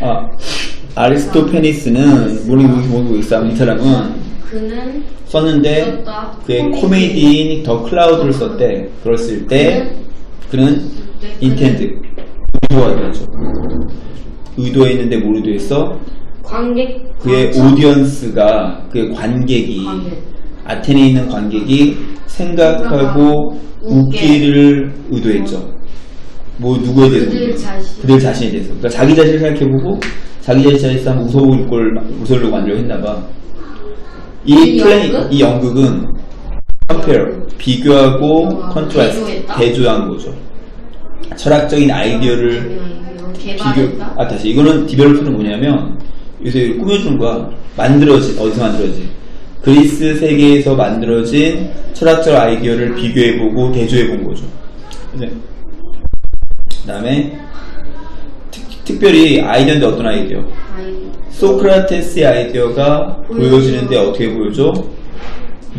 아, 아리스토페니스는 모르고 모르고 있어. 이 사람은 그는 썼는데 썼다. 그의 코미디인 더 클라우드를 썼대. 그랬을 때 그는 인텐드 의도가 되죠. 의도했는데 뭘 의도했어? 관객 그의 오디언스가 그의 관객이 관객. 아테네에 있는 관객이 생각하고 웃기를 의도했죠. 뭐 누구에 대해서? 그들 자신. 그들 자신에 대해서. 그러니까 자기 자신을 생각해보고 자기 자신에 한번 웃어볼 걸 웃으려고 만들려고 했나봐. 이이 플레이, 연극? 이 연극은 compare, 비교하고 어, contrast? 대조한 거죠. 철학적인 아이디어를 비교, 개발했다. 아 다시 이거는 디벨로프는 뭐냐면 요새 꾸며주는 거야. 만들어진 어디서 만들어진 그리스 세계에서 만들어진 철학적 아이디어를 비교해보고 대조해본 거죠. 네. 그 다음에 특, 특별히 아이디어인데 어떤 아이디어? 아이, 소크라테스의 아이디어가 보여줘. 보여지는데 어떻게 보여줘?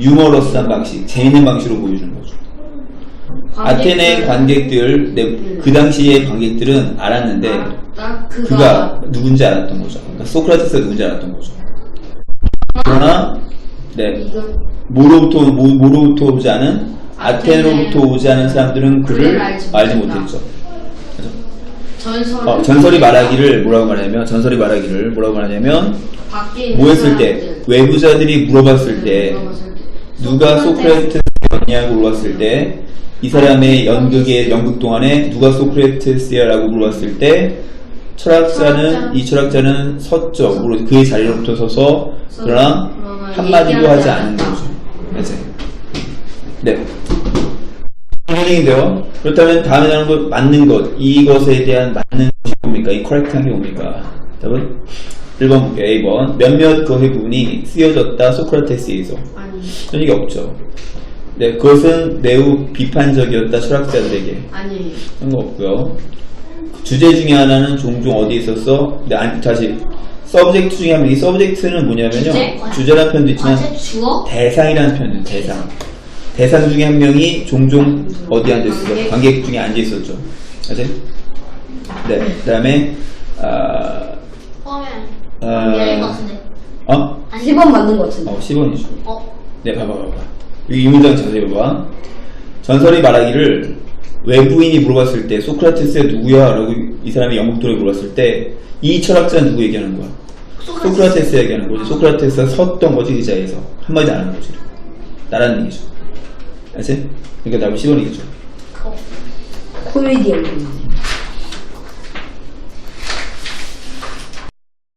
유머러스한 방식, 재밌는 방식으로 보여주는 거죠. 아테네 관객들, 네, 그 당시의 관객들은 알았는데 아, 그가, 그가 누군지 알았던 거죠. 그러니까 소크라테스가 누군지 알았던 거죠. 그러나 네 이거 모로부터 모, 모로부터 오지 않은 아테네로부터 오지 않은 사람들은 그를 알지. 못했죠. 전설 어, 전설이 말하기를 뭐라고 말하냐면 전설이 말하기를 뭐라고 말하냐면 밖에 있는 뭐 했을 때 사람들. 외부자들이 물어봤을 때 물어봤을 때. 누가 소크라테스였냐고 물어봤을 때 이 사람의 연극의 연극 동안에 누가 소크라테스야라고 물어봤을 때 철학자는 철학자. 이 철학자는. 물론 그의 자리로부터 서서 그러나 그러나 한마디도 얘기하지 하지 않은 않았다. 거죠. 맞아요. 네. 선생님인데요. 그렇다면 다음에 나오는 것 맞는 것 이것에 대한 맞는 것이 뭡니까? 이 커렉트한 게 뭡니까? 답은 1번 볼게요. A번 몇몇 거의 부분이 쓰여졌다 소크라테스에서 아니 그런 얘기 없죠. 네, 그것은 매우 비판적이었다 철학자들에게 아니 그런 거 없고요. 주제 중에 하나는 종종 어디 있었어? 네, 아니 다시 서브젝트 중에 한 명. 이 서브젝트는 뭐냐면요. 주제? 주제라는 표현도 있지만 대상이라는 표현도 대상. 대상 중에 한 명이 종종 어디 앉아 있었어? 관객. 중에 앉아 있었죠. 아세요? 네. 그다음에 아, 아, 것 같은데. 어? 10번 맞는 것 같은데. 어, 10원이죠. 어? 네, 봐봐, 봐봐. 이 문장 자세히 봐봐. 전설이 말하기를 외부인이 물어봤을 때 소크라테스가 누구야? 라고 이 사람이 영국 도에 물어봤을 때 이 철학자는 누구 얘기하는 거야? 소크라테스 얘기하는 거지. 소크라테스가 섰던 거지, 의자에서. 한마디 안 하는 거지. 나라는 얘기죠. 알지? 그러니까 답은 10원이겠죠. 그거. 코미디언.